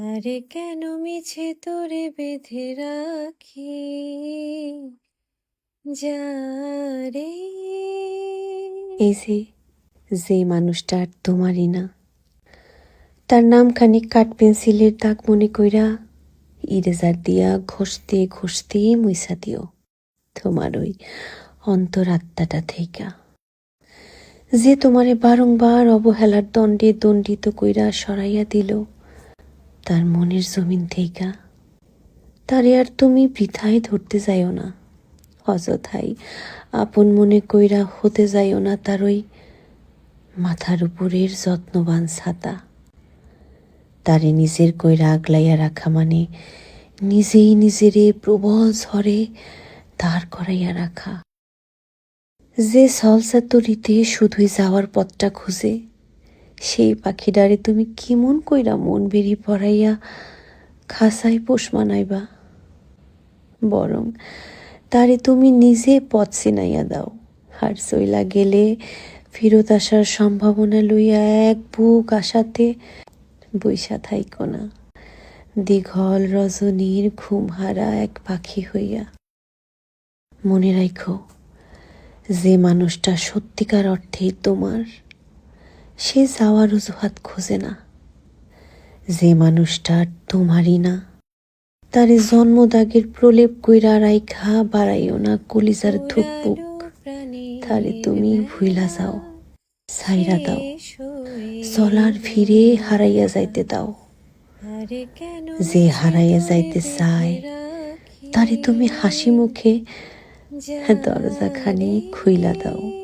আরে কেন মিছে তোরে বেঁধে রাখি? যারে এই যে যে মানুষটা আর তোমারই না। তার নাম খানিক কাঠ পেন্সিলের দাগ মনে কইরা ইরেজার দিয়া ঘষতে ঘষতে মুইসা দিও তোমার ওই অন্তরাত্মাটা থেকা যে তোমারে বারংবার অবহেলার দণ্ডে দণ্ডিত কইরা সরাইয়া দিল তার মনের জমিন থেকা তারে আর তুমি বৃথায় ধরতে যাইও না। অযথাই আপন মনে কইরা হতে যাইও না তার ওই মাথার উপরের যত্নবান ছাতা। তারে নিজের কইরা আগলাইয়া রাখা মানে নিজেই নিজেরে প্রবল ঝড়ে দাঁড় করাইয়া রাখা। যে সলসাতরিতে শুধুই যাওয়ার পথটা খুঁজে সেই পাখিডারে তুমি কেমন কইরা মন বেরি পড়াইয়া খাসায় পোষ মানাইবা? বরং তারে তুমি নিজে পথ চিনাইয়া দাও। আর সইলা গেলে ফেরত আসার সম্ভাবনা লইয়া এক বুক আশাতে বৈশা থাইকো না। দীঘল রজনীর ঘুমহারা এক পাখি হইয়া। মনে রাখো যে মানুষটা সত্যিকার অর্থেই তোমার সে যাওয়ার অজুহাত খোঁজে না। যে মানুষটা তোমারই না তারে জন্মদাগের প্রলেপ কইরা রাইখা বাড়াইও না কলিজার ধুকপুক। তারে তুমি ভুইলা যাও সাইরা দাও চলার ফিরে হারাইয়া যাইতে দাও। যে হারাইয়া যাইতে চায় তারে তুমি হাসি মুখে দরজাখানি খুইলা দাও।